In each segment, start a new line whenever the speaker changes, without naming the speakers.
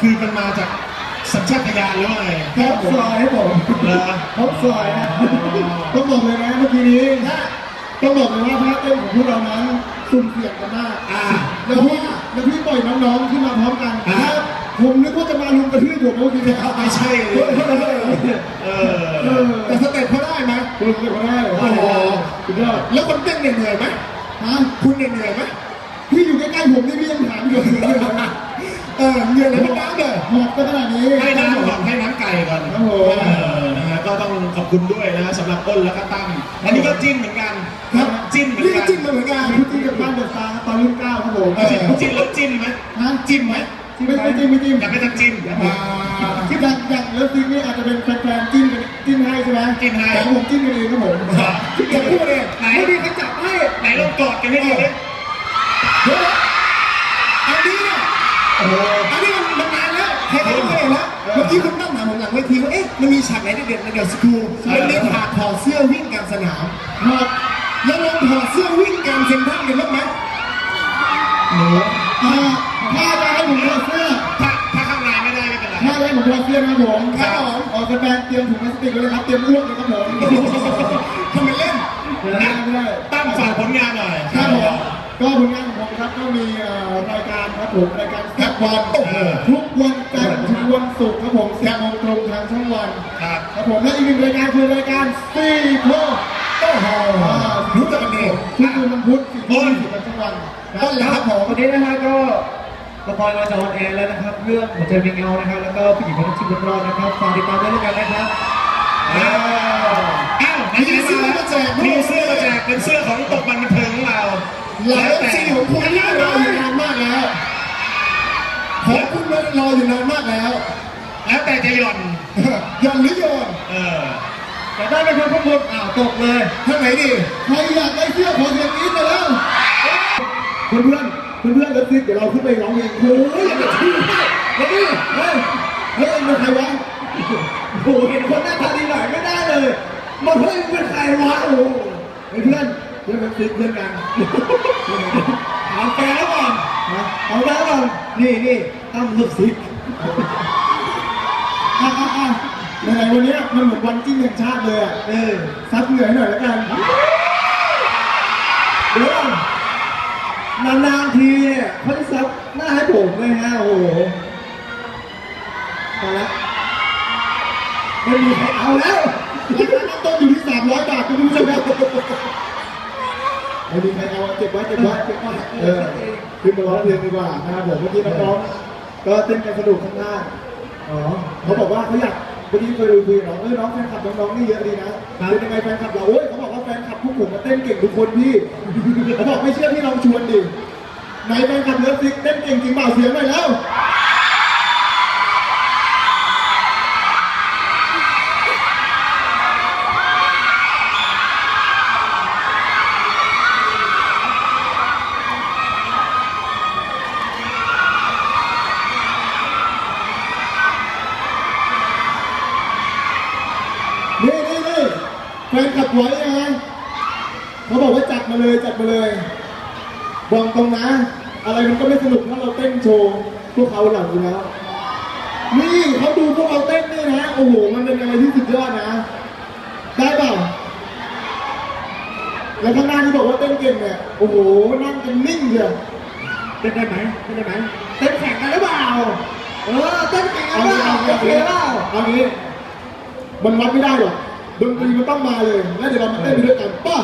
คือมันมาจากสัญชาตญาณหรือว่าไง
ท็อปฟลอยครับผม
เหรอ
ท็อปฟลอยนะต้องบอกเลยนะเมื่อกี้นี้ต้องบอกเลยว่าท่าเต้นของพวกเรานั้นสุ่มเสี่ยงกันมาก
อ่า
แล้วพี่แล้วพี่ปล่อยน้องๆขึ้นมาพร้อมกัน
อ่า
ครับผมนึกว่าจะมาลุมกระทืบผมเมื่อกี้เนี่ย
ไม่ใช่เลยเอ
เอ
อ
อแต่สเต็ปเขาได้ไหมคุณสเต็ปเขาได้เหรอ
โอ้โห
สุดยอด
แล้วคนเต้นเหนื่อยไหม
ฮะ
คุณเหนื่อยไหม
พี่อยู่ใกล้ๆผมนี่พี่ยังถามอยู่เลยนะ
เออเหนื่อยแล้วมันน้ำเลย
หมดก็ขนาดนี้
ให้น้ำก่อนให้น้ำไก่ก่อน
ครับผม
เออนะฮะก็ต้องขอบคุณด้วยนะฮะสำหรับต้นแล้วก็ตั้มอันนี้ก็จิ้นเหมือนกัน
ครับ
จิ้นเหมือน
นี่
กั
ก็
น
จิ้มมาเหมือนกันพี่จิ้มกับบ้านเดอะสตาร์ตอนรุ่นเก้าครับผม
เออจิ้นแล้วจิ้นไหม
ฮะ
จิ้มไหม
ไม่ไม่จิ้มไม่จิ้ม
อยากให้ท่านจิ้มอยากให้
อ่าที่อย่างอย่างเลิฟซีนี่อาจจะเป็นแฟนๆจิ้มกันจิ้มให้ใช่ไหม
จิ้มให้
แต่ผมจิ้มกันเองครับผม
ครับ
อย่าพูดเลย
ไหน
ไม่มีใครจับให้
ไหนลองกอดกันให้ดูดิ
เดี๋ยวนะอันนี้เนี่ย
โอ้โห
อันนี้มันมันนานแล้วใครๆก็เคยเห็นแล้วเมื่อกี้คุณตั้งถามผมหลังเวทีว่าเอ๊ะมันมีฉากไหนเด็ดๆในเดอะสกูลมันมีฉากถอดเสื้อวิ่งกลางสนามครับแล้วลองถอดเสื้อวิ่งกลางเซ็นทรัลกันบ้างไหม
หนู
อ่าถ้าจะให้ผมถอดเสื้อ
ถ้าถ้าข้างในไม่ได้ไม่เป็นไร
ถ้าได้ผมถอดเสื้อนะครับผม
ครับ
ออกแฟนๆเตรียมถุงพลาสติกไว้เลยครับเตรียมอ้วกเลยครับผม
ทำเป็นเล่น
ไม่ได้ไม่ได้
ตั้มฝากผลงานหน่อย
ครับผมก็ผลงานของผม ครับก็มีเอ่อรายการครับผมรายการแซ่บวัน
โอ้โห
ทุกวันจันทร์ถึงวันศุกร์ครับผมสิบโมงตรงทางช่องวัน
ครับ
ครับผมและอีกหนึ่งรายการคือรายการซีโค
โอ้โหรู้จักกันดี
ทุกคืนวันพุธสี่ทุ่มสี่สิบทางช่องวัน
ต้นแล้วครับผม
วันนี้นะฮะก็ละครเราจะออนแอร์แล้วนะครับ เรื่องหัวใจเป็นเงานะครับแล้วก็ผู้หญิงคนชิมรอดนะครับฝากติดตามด้วยแล้วกันนะครับ
อ้าวอ้าวไหนๆมาแล้วมีเสื้อมาแจกเป็นเสื้อของตกมันบันเทิงของเรา
หลาย
แล้ว
เอฟ
แต่
ซีของคุณนี่รออยู่นานมากแล้วของคุณรออยู่นานมากแล้ว
แล้วแต่จะหย่อน
ยอมหรือโยน
เออ
แต่ได้ไหมครับพวกคุณอ้าวตกเลย
ท่านไหนดิใครอยากได้เสื้อขอเสียงกรี๊ดหน่อยแล้วเพื่อนเพื่อนเพื่อนเพื่อนๆแล้วซิเดี๋ยวเราขึ้นไปร้องเพลงโอ้ยอย่าไปชื่อให้แล้วนี่เฮ้ยเฮ้ยเอ็งเป็นใครวะ
โอ้โหเห็นคนหน้าตาดีหน่อยไม่ได้เลยมาเฮ้ยมึงเป็นใครวะโอ้โห
เฮ้ยเพื่อน เพื่อนเป็นซิเพื่อนกัน
ถามแฟนแล้วก่อน
นะ
เอาแล้วก่อนนี่นี่ตั้มลูกศิษย์
อะอะอะไหนๆวันเนี้ยมันเหมือนวันจิ้นแห่งชาติเลยอะ
เออ
ซับเหนื่อยหน่อยแล้วกัน
เดี๋ยวนานๆทีเนี่ยเขาจะซับหน้าให้ผมเลยฮะโอ้โห
พอละ
ไม่มีใครเอาแล้ว
ราคาเริ่มต้นอยู่ที่300บาทคุณผู้ชมครับ ไม่มีใครเอาเก็บไว้เก็บไว้เก็บไว้เออขึ้นมาร้องเพลงดีกว่านะครับผมเมื่อกี้น้องๆก็เต้นกันสนุกข้างหน้าอ๋อเขาบอกว่าเขาอยากเมื่อกี้เคยดูคุยน้องเออน้องแฟนคลับน้องๆนี่เยอะดีนะเป็นยังไงแฟนคลับเราโอ้ยเขาบอกว่าแฟนคลับพวกผมมาเต้นเก่งทุกคนพี่เขาบอกไม่เชื่อพี่ลองชวนดิไหนแฟนคลับเลิฟซิกเต้นเก่งจริงเปล่าเสียงหน่อยแล้ว นี่นี่นี่ แฟนขับไหวยังไงเขาบอกว่าจัดมาเลยจัดมาเลยบอกตรงนะ อะไรมันก็ไม่สนุกถ้าเราเต้นโชว์พวกเขาหลังอยู่แล้ว นี่เขาดูพวกเราเต้นนี่นะโอ้โหมันเป็นอะไรที่สุดยอดนะ ได้เปล่าแล้วข้างหน้าที่บอกว่าเต้นเก่งเนี่ยโอ้โหนั่งกันนิ่งเชียว
เต้นได้ไหมเต้นได้ไหมเต้นแข่งกันหรือเปล่าเออเต้นแข่งกัน
เอา
หรือ
งี้
เปล่า
เอา
โอ
งี้
เคเปล่า
เอางี้มันวัดไม่ได้หรอก ดนตรีมันต้องมาเลย แล้วเดี๋ยวเรามาเต้นไปด้วยกันป่ะ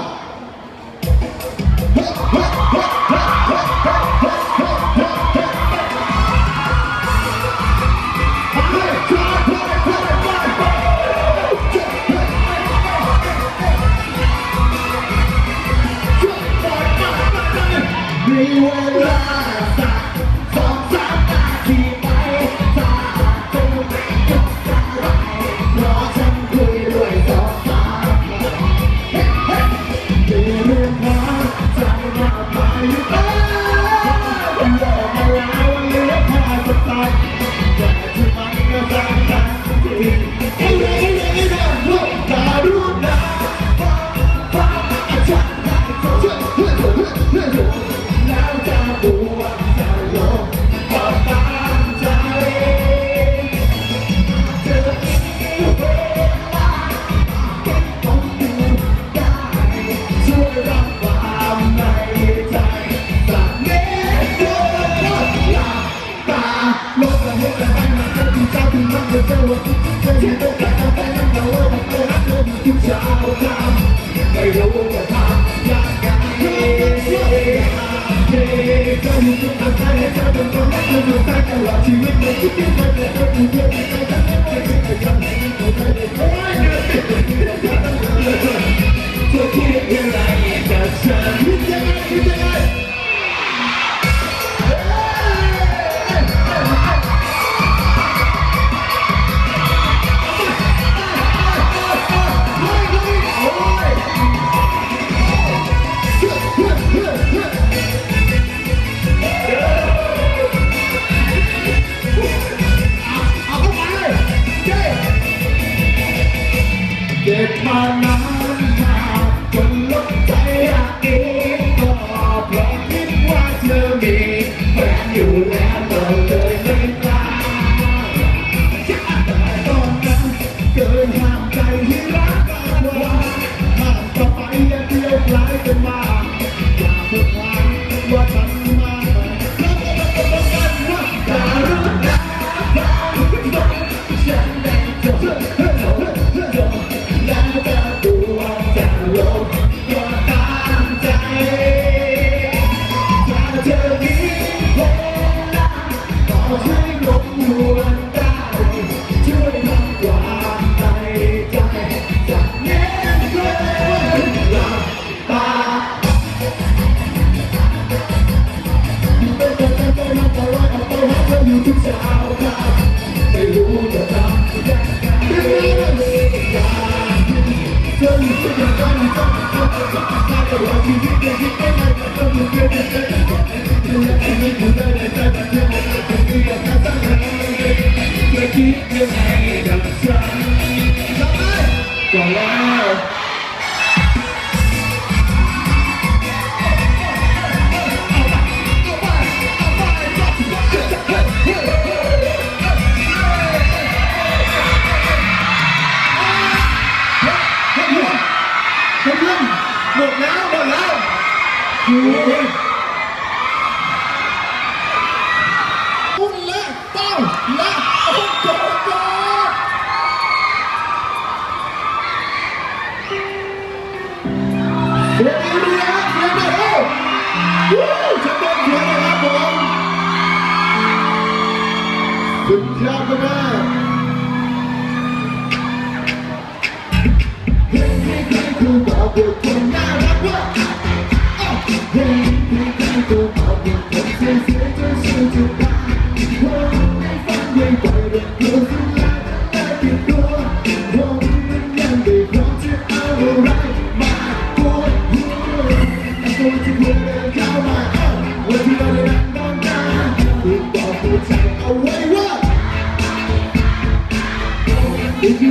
時に未来に立つ見てない見てない。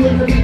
Thank you.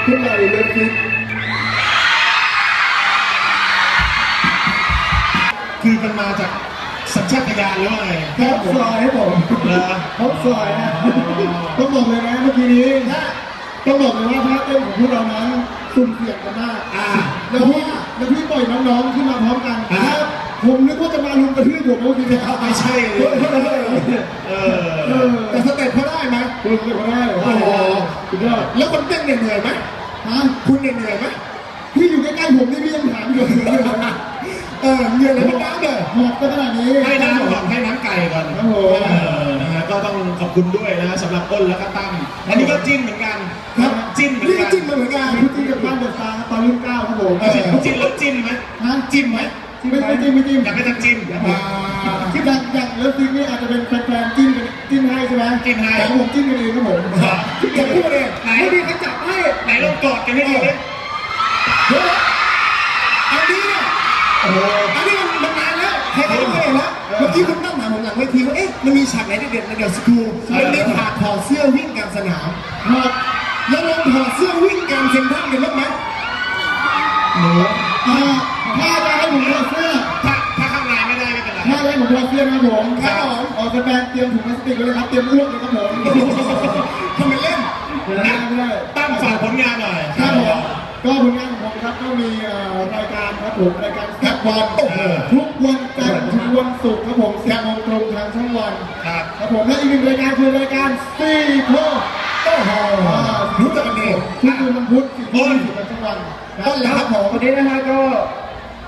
กคนไหลเลิฟซิก
คือมันมาจากสัญชาตญาณหรือว่าไง
ท็อปซอยให้ผม
เหรอ
ท็อปซอยนะต้องบอกเลยนะเมื่อกี้นี้ต้องบอกเลยว่าท่าเต้นของพวกเรานั้นสุ่มเสี่ยงกันมาก
อ่า
แล้วพี่แล้วพี่ปล่อยน้องๆขึ้นมาพร้อมกัน
อ่า
ครับ ผมนึกว่าจะมาลุมกระทืบผมเมื่อกี้เนี่ย
ไม่ใช่เลยเอ
เอ
อ
อแต่สเต็ปเขาได้ไหมคุณสเต็ปเขาได้โอ้โหสุดยอด
แล้วคนเต้นเหนื่อยไหม
ฮะ
คุณเหนื่อยไหม
พี่อยู่ใกล้ๆผมนี่พี่ยังถามอยู่เลยเออเหนื่อยเลยพี่น้ำเลยหอบกันขนาดนี้
ให้น้ำก่อนให้น้ำไก่ก่อน
ครับผม
เออนะฮะก็ต้องขอบคุณด้วยนะสำหรับอ้นแล้วก็ตั้มอันนี้ก็จิ้นเหมือนกัน
ครับ
จิ้นเหมือน
นี่
กัน
จิ้มมาเหมือนกันพี่จิ้มกับบ้านเดอะสตาร์ครับตอนรุ่นเก้าครับผม
เออจิ้นแล้วจิ้นไหม
ฮะ
จิ้มไหม
ไม่ไม่จิ้มไม่จิ้ม
อยากให้ท่านจิ้นอยาก
อ่าอย่างอย่างเลิฟซิงนี่อาจจะเป็นแฟนๆจิ้มกันจิ้มให้ใช่ไหม
จิ้มให้
แต่ผมจิ้มกันเองครับผม
ครับ
อย่าพูดเลย
ไหน
ไม่มีใครจับให้
ไหนลองกอดกันให้ดูดิ
เดี๋ยวนะอันนี้เนี่ยโอ้โหอันนี้มันมันนานแล้วใครๆก็เคยเห็นแล้วเมื่อกี้คุณตั้งถามผมหลังเวทีว่าเอ๊ะมันมีฉากไหนเด็ดๆในเดอะสกูลมันมีฉากถอดเสื้อวิ่งกลางสนามครับแล้วลองถอดเสื้อวิ่งกลางเซ็นทรัลกันบ้างไหม
หนู
อ่า ถ้าจะให้ผมถอดเสื้อ
ถ้าถ้าข้างในไม่ได้ไม่เป็นไร
ถ้าให้ผมถอดเสื้อนะครับผมครับผม ออกแฟนเตรียมถุงพลาสติกไว้เลยครับ เตรียมอ้วกเลยครับผมทำไมเล่นไม่ได้ไม่ได้
ตั้มฝากผลงานหน่อย
ครับผมก็ผลงานของผมครับก็มีเอ่อรายการครับผมรายการแซ่บบอลทุกวันจันทร์ถึงวันศุกร์ครับผมสิบโมงตรงทางช่องวัน
ครับ
ครับผมและอีกหนึ่งรายการคือรายการซีโพโอ้โหรู้จักกันดีทุกคืนวันพุธสิบโมงถึงทางช่องวันต้นแล้วครับผม
วันนี้นะฮะก็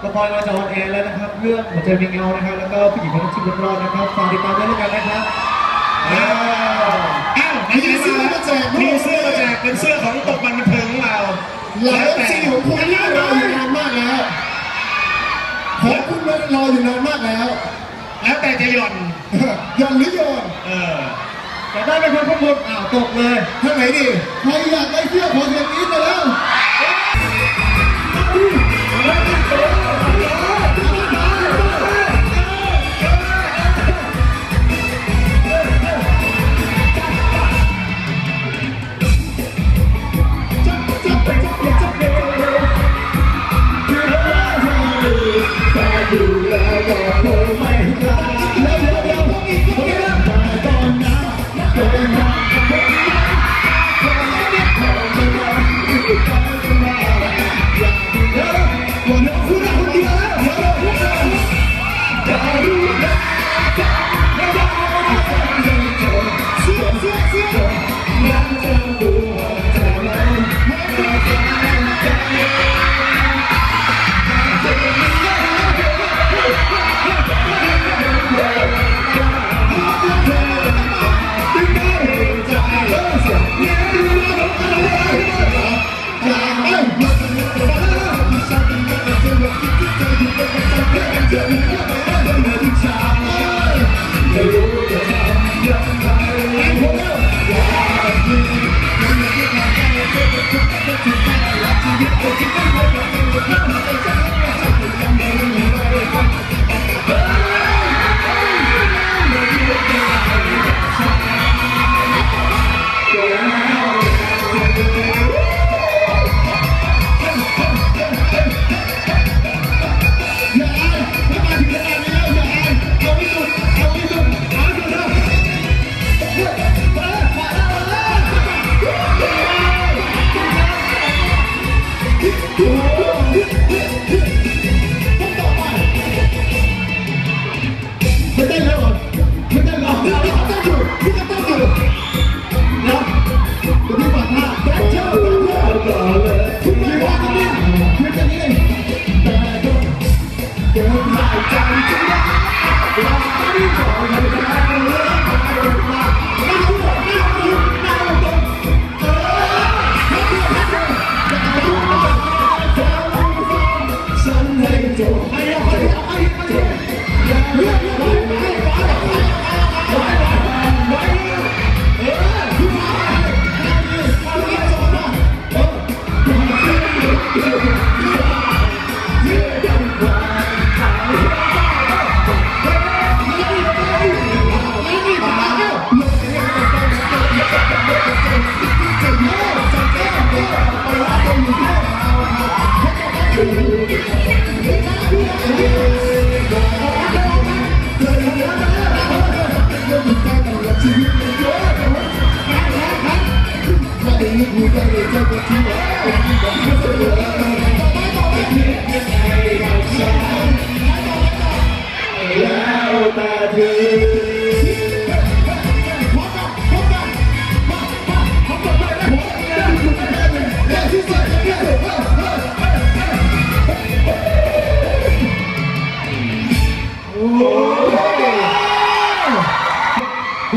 ละครเราจะออนแอร์แล้วนะครับ เรื่องหัวใจมีเงานะครับ แล้วก็ผู้หญิงคนที่บนรอดนะครับฝากติดตามด้วยแล้วกันนะครับ
อ้าวไหนๆ
มีเสื้อมาแจกด้วย
มีเสื้อมาแจกเป็นเสื้อของตกมันบันเทิงของเรา
หลาย
แล้วแต่
สิ่งของคุณนี่รออยู่นานมากแล้วขอคุณรออยู่นานมากแล้ว
แล้วแต่จะหย่อน
ยอนหรือโยน
เออ
แต่ได้ไปคนข้างบนอ้าวตกเลย
ทางไหนดีใครอยากได้เสื้อขอเสียงนี้มาแล้ว อย่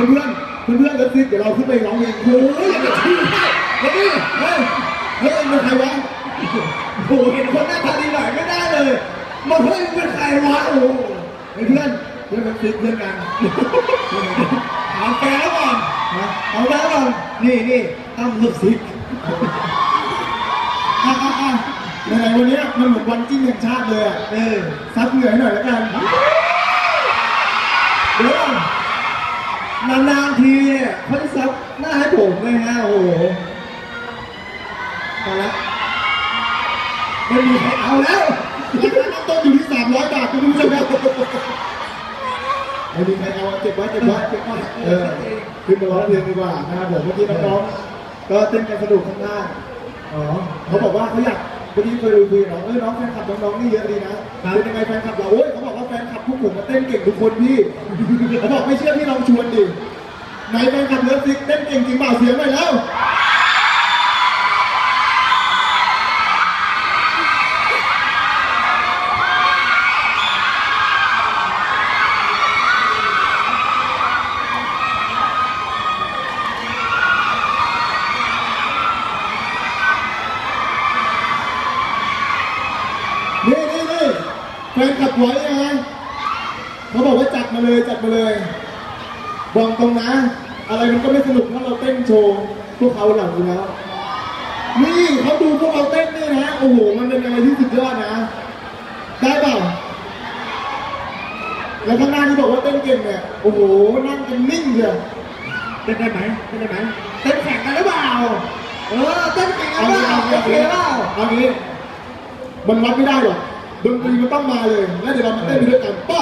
เพื่อนเพื่อนเพื่อนเพื่อนๆแล้วซิเดี๋ยวเราขึ้นไปร้องเพลงโอ้ยอย่าชี้ให้เฮ้ยเฮ้ยเฮ้ยเป็นใครวะโอ้เห็นคนหน้าตาดีหน่อยไม่ได้เลยมาเฮ้ยมึงเป็นใครวะโอ้เฮ้ยเพื่อนเพื่อนเป็นซิเพื่อนกัน
เอาแฟนแล้วก่อน
เอาแล้วก่อนนี่นี่ตั้มลูกซิกอะอะอะไหนๆวันนี้มันเหมือนวันจิ้งแห่งชาติเลยอะ
เออ
ซับเหงื่อให้หน่อยแล้วกัน นา
นๆทีเนี่ยเขาจะซับหน้าให้ผมเลยฮะโอ้โห
มาแล้ว
ไม่มีใครเอาแล้ว
ราคาตั้งต้นอยู่ที่300บาทคุณผู้ชมครับไม่มีใครเอาเก็บไว้เก็บไว้เก็บไว้เออขึ้นมาร้องเพลงดีกว่านะครับผมเมื่อกี้น้องๆก็เต้นกันสนุกข้างหน้าอ๋อเขาบอกว่าเขาอยากเมื่อกี้เคยดูคุยกับน้องเออน้องแฟนคลับน้องๆนี่เยอะดีนะเป็นยังไงแฟนคลับเราโอ้ยเขาบอก พวกผมมาเต้นเก่งทุกคนพี่เขาบอกไม่เชื่อพี่ลองชวนดิไหนแฟนคลับเลิฟซิกเต้นเก่งจริงเปล่าเสียงหน่อยแล้วนี่นี่นี่แฟนขับไหวยังไง เขาบอกว่าจัดมาเลยจัดมาเลยบอกตรงนะ อะไรมันก็ไม่สนุกถ้าเราเต้นโชว์พวกเขาหลังอยู่แล้ว นี่เขาดูพวกเราเต้นนี่นะโอ้โหมันเป็นอะไรที่สุดยอดนะ ได้เปล่าแล้วข้างหน้าที่บอกว่าเต้นเก่งเนี่ยโอ้โหนั่งกันนิ่งเดียว
เต้นได้ไหมเต้นได้ไหมเต้นแข่งกันหรือเปล่าเออเต้นแข่งกันหรือเปล่าโอเคเปล่า
เอางี้มันวัดไม่ได้หรอกดนตรีมันต้องมาเลยแล้วเดี๋ยวเรามาเต้นไปด้วยกันป่ะ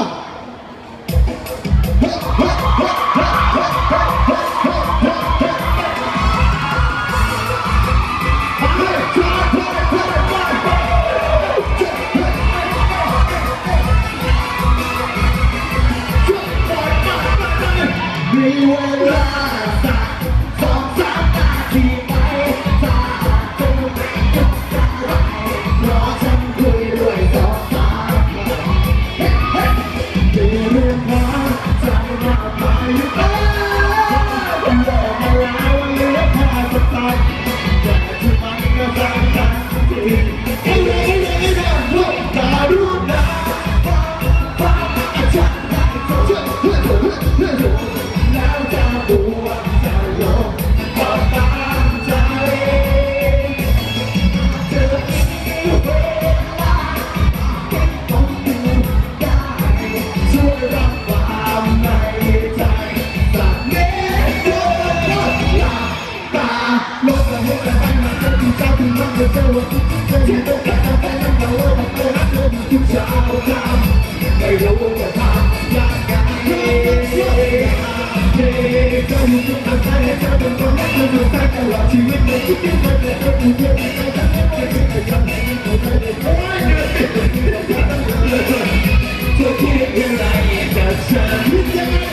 แ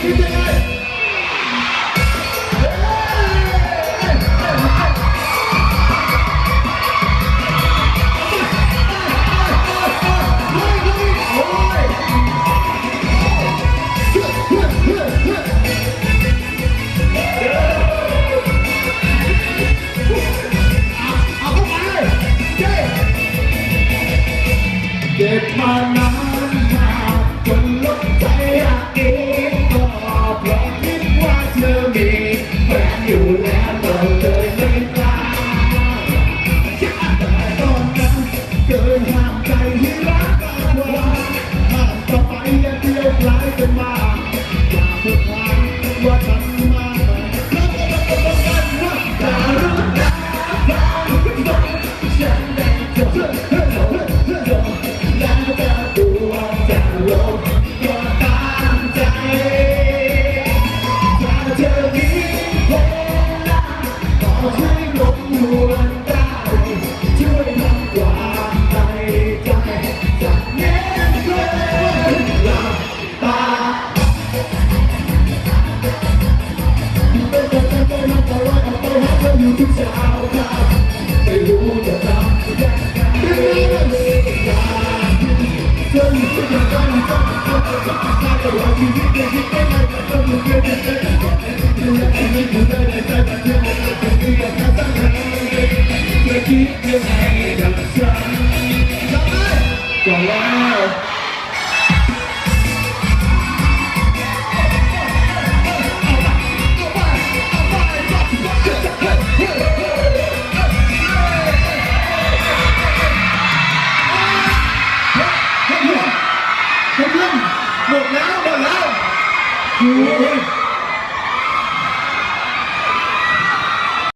คิด